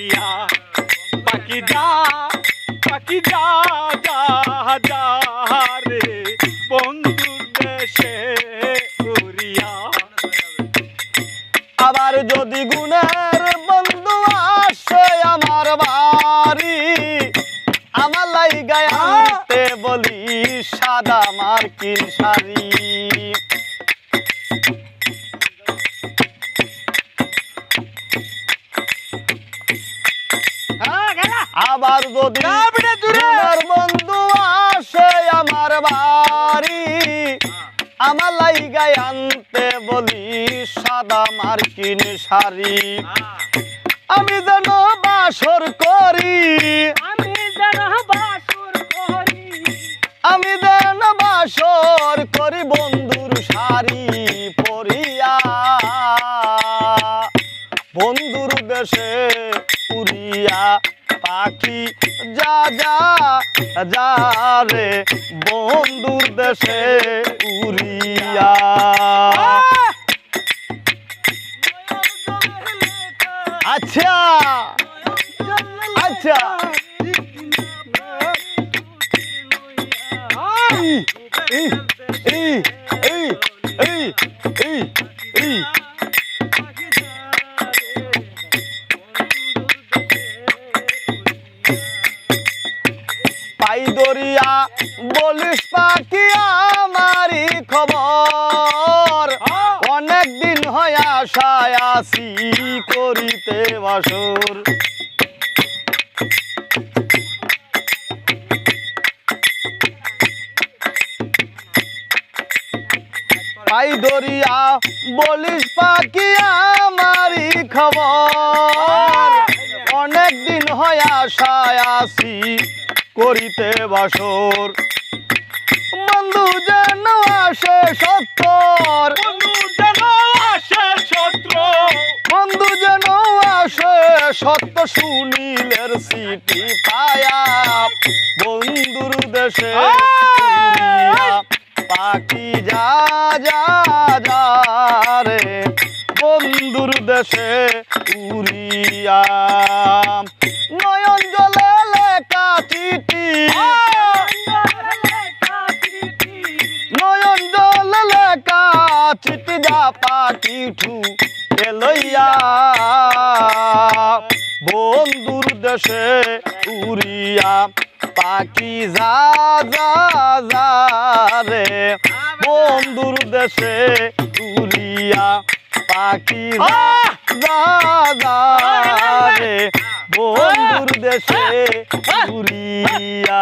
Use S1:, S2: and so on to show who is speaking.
S1: উড়িয়া পাখি যা পাখি যা যা যা রে বন্ধুর দেশে উড়িয়া
S2: আবার যদি গুণের বন্ধু আসে আমার বাড়ি, আমার লাইগায় আনতে বলি সাদা মার্কিন শাড়ি। আবার যদি বন্ধু আসে আমার বাড়ি আমার লাইগায় আনতে বলি সাদা মার্কিন শাড়ি। আমি যেন বাসর করি।
S1: আমি যেন বাসুর করি।
S2: আমি যেন বাসর করি বন্ধুর শাড়ি পরিয়া। বন্ধুর দেশে উড়িয়া পাখি যা যা যা রে বন্ধুর দেশে উড়িয়া। আচ্ছা আচ্ছা। এই, এই, এই, এই, এই, পাই দরিয়া বলিস পাখি আমারই খবর। অনেক দিন হয় আশায় আসি করিতে বাসর। পাই দরিয়া বলিস পাখি আমারই খবর। অনেক দিন হয় আশায় আসি করিতে বাসর। বন্ধু যেন আসে সত্তর।
S1: বন্ধু যেন আসে শত্র
S2: বন্ধু যেন আসে সত্য সুনীলের সিটি পায়া। বন্ধুর দেশে পাখি যা যা যা রে। বন্ধুর দেশে উড়িয়া। যা পাখি ঠু লইয়া বন্ধুর দেশে উড়িয়া পাখি যা যা যা রে। বন্ধুর দেশে উড়িয়া পাখি যা যা রে। বন্ধুর দেশে উড়িয়া